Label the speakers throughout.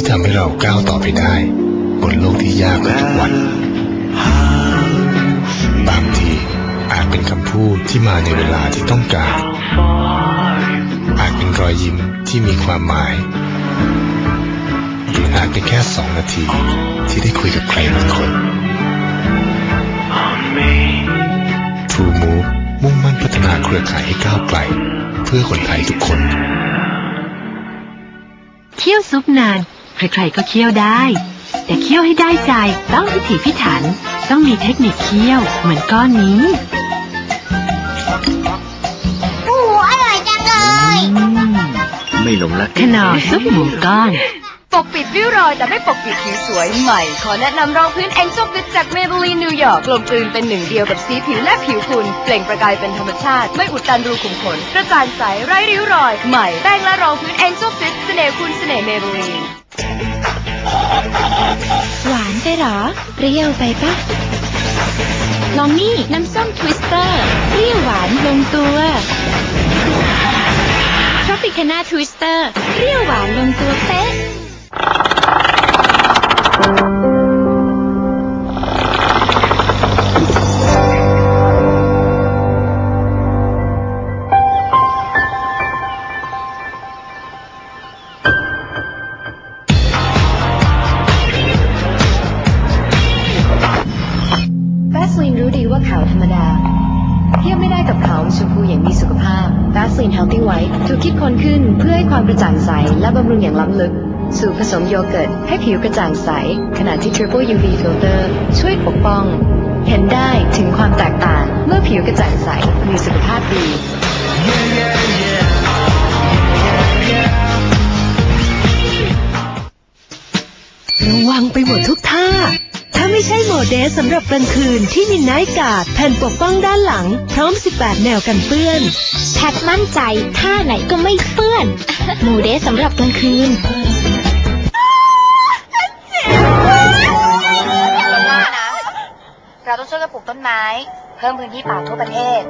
Speaker 1: ที่ทำให้เราก้าวต่อไปได้ บนโลกที่ยากขึ้นทุกวัน บางทีอาจเป็นคำพูดที่มาในเวลาที่ต้องการ อาจเป็นรอยยิ้มที่มีความหมายหรืออาจเป็นแค่สองนาทีที่ได้คุยกับใครบางคน True Move มุ่งมั่นพัฒนาเครือข่ายให้ก้าวไกล เพื่อคนไทยทุกคน
Speaker 2: เคี่ยวซุปนาน ใครๆก็เคี่ยวได้ แต่เคี่ยวให้ได้ใจต้องพิถีพิถัน ต้องมีเทคนิคเคี่ยวเหมือนก้อนนี้
Speaker 3: โอ้โหอร่อยจังเลย
Speaker 4: ไม่หลงรัก
Speaker 2: ขนอซุปหมูก้อน
Speaker 5: ปกปิดริ้วรอยแต่ไม่ปกปิดผิวสวยใหม่ ขอแนะนำรองพื้น Angel Fit จาก Maybelline New York กลมกลืนเป็นหนึ่งเดียวกับสีผิวและผิวคุณ เปล่งประกายเป็นธรรมชาติ ไม่อุดตันรูขุมขนกระจ่างใสไร้ริ้วรอย ใหม่แป้งและรองพื้น Angel Fit เสน่ห์คุณเสน่ห์ Maybelline
Speaker 6: หวานไปหรอ เปรี้ยวไปปะลองนี่น้ำส้มทวิสเตอร์เปรี้ยวหวานลงตัวทรอปิคานาทวิสเตอร์เปรี้ยวหวานลงตัวเป๊ะ
Speaker 5: แบสลินรู้ดีว่าขาวธรรมดา เทียบไม่ได้กับขาวชมพูอย่างมีสุขภาพ แบสลิน Healthy White ถูกคิดค้นขึ้นเพื่อให้ความกระจ่างใส และบำรุงอย่างล้ำลึก สูตรผสมโยเกิร์ตให้ผิวกระจ่างใส ขณะที่ Triple UV Filter ช่วยปกป้อง เห็นได้ถึงความแตกต่าง เมื่อผิวกระจ่างใส มีสุขภาพดี
Speaker 2: ระวังไปหมดทุกท่าถ้าไม่ ใช่โหมดเดสสำหรับกลางคืนที่มีไนท์การ์ดแผ่นปกป้องด้านหลัง พร้อม 18 แนวกันเปื้อน
Speaker 6: แพทมั่นใจท่าไหนก็ไม่เปื้อนหมูเดสสำหรับกลางคืน
Speaker 3: เราต้องช่วยกันปลูกต้นไม้ เพิ่มพื้นที่ป่าทั่วประเทศ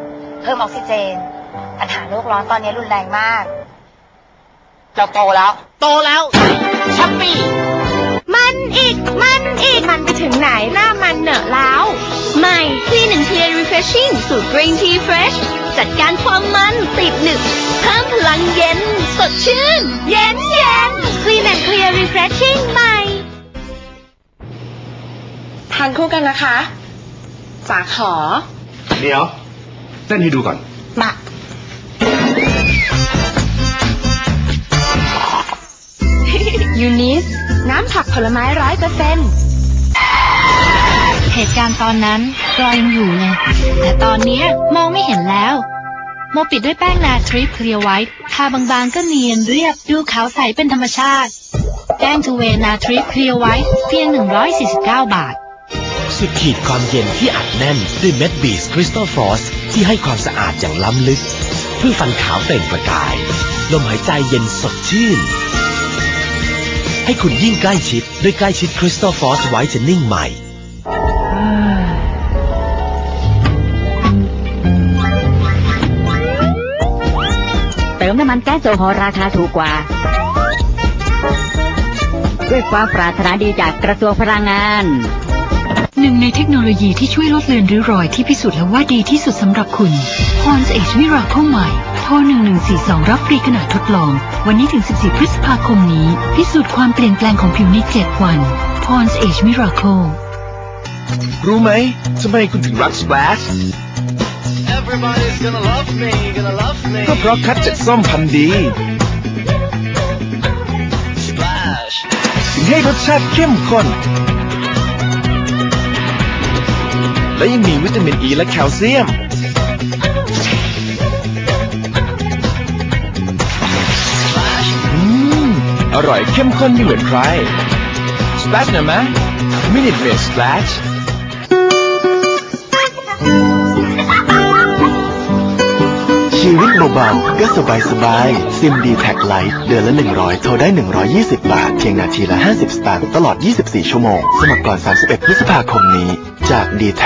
Speaker 3: เพิ่มออกซิเจน ปัญหาโลกร้อนตอนนี้รุนแรงมาก
Speaker 7: เราโตแล้ว โตแล้วชัปปี้
Speaker 6: มันอีก มันอีก มันไปถึงไหนหน้ามันเหนอะแล้ว ใหม่ Clean and Clear Refreshing สูตร Green Tea Fresh จัดการความมันติดหนึบเพิ่มพลังเย็น สดชื่น เย็นเย็น Clean and Clear Refreshing ใหม่
Speaker 7: ทานคู่กันนะคะจ๋าขอ
Speaker 4: เดี๋ยวเต้นให้ดูก่อน
Speaker 7: มา ยูนิส น้ำผักผลไม้ร้อยเปอร์เซ็นต์
Speaker 2: เหตุการณ์ตอนนั้นรอยยังอยู่เลยแต่ตอนเนี้ยมองไม่เห็นแล้ว โมปิดด้วยแป้งนาทริปเคลียร์ไวท์ทาบางๆก็เนียนเรียบดูขาวใสเป็นธรรมชาติ แป้งทูเวนาทริปเคลียร์ไวท์เพียง 149 บาท
Speaker 8: สุดขีดความเย็นที่อัดแน่นด้วยเม็ดบีสคริสตัลฟรอสที่ให้ความสะอาดอย่างล้ำลึก เพื่อฟันขาวเปล่งประกาย ลมหายใจเย็นสดชื่น ให้คุณยิ่งใกล้ชิดด้วยใกล้ชิดคริสตัลฟรอสไวท์เทนนิ่งใหม่
Speaker 9: เติมน้ำมันแก๊สโซฮอล์ราคาถูกกว่า ด้วยความปรารถนาดีจากกระทรวงพลังงาน
Speaker 2: หนึ่งในเทคโนโลยีที่ช่วยลดเลือนริ้วรอยที่พิสูจน์แล้วว่าดีที่สุดสำหรับคุณ Pond's Age Miracle ใหม่ โทร 1142 รับฟรีขนาดทดลอง วันนี้ถึง 14 พฤษภาคมนี้ พิสูจน์ความเปลี่ยนแปลงของผิวใน 7 วัน Pond's Age Miracle
Speaker 4: รู้ไหมทำไมคุณถึงรัก Splash ก็เพราะคัดจากส้มพันธุ์ดีถึงให้รสชาติเข้มข้น และยังมีวิตามินอ e ีและแคลเซียม อืม อร่อยเข้มข้นไม่เหมือนใคร Splash หน่อยไหม Minute Maid Splash
Speaker 10: ชีวิตเบาๆก็สบายสบายๆซิมดีแท็กไลท์เดือนละ 100 โทรได้ 120 บาท เพียงนาทีละ 50 สตางค์ตลอด 24 ชั่วโมง สมัครก่อน 31 พฤษภาคมนี้ จาก d t แท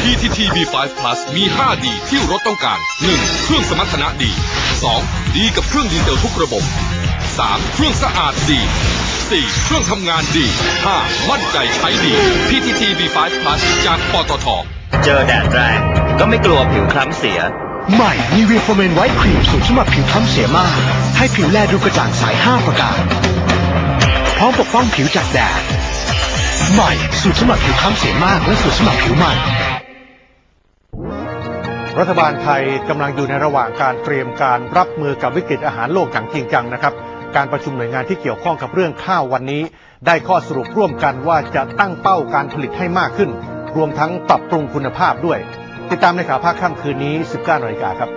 Speaker 11: PTT B5 Plus มี5ดีที่รถต้องการ 1. เครื่องสมรรถนะดี 2. ดีกับเครื่องดีเซลทุกระบบ 3. เครื่องสะอาดดี 4 เครื่องทำงานดี 5 มั่นใจใช้ดี PTT B5 Plus จากปตท
Speaker 12: เจอแดดแรงก็ไม่กลัวผิวคล้ำเสีย
Speaker 13: ใหม่นีเวียโฟเมนไวท์ครีมสูตรสำหรับผิวคล้ำเสียมาก ให้ผิวแลดูกระจ่างใส5ประการ พร้อมปกป้องผิวจากแดด ใหม่สูตรสำหรับผิวคล้ำเสียมากและสูตรสำหรับผิวมัน
Speaker 14: รัฐบาลไทยกำลังอยู่ในระหว่างการเตรียมการรับมือกับวิกฤตอาหารโลกอย่างจริงจังนะครับ การประชุมหน่วยงานที่เกี่ยวข้องกับเรื่องข้าววันนี้ ได้ข้อสรุปร่วมกันว่าจะตั้งเป้าการผลิตให้มากขึ้น รวมทั้งปรับปรุงคุณภาพด้วย ติดตามในข่าวภาคค่ำคืนนี้ 19นาฬิกาครับ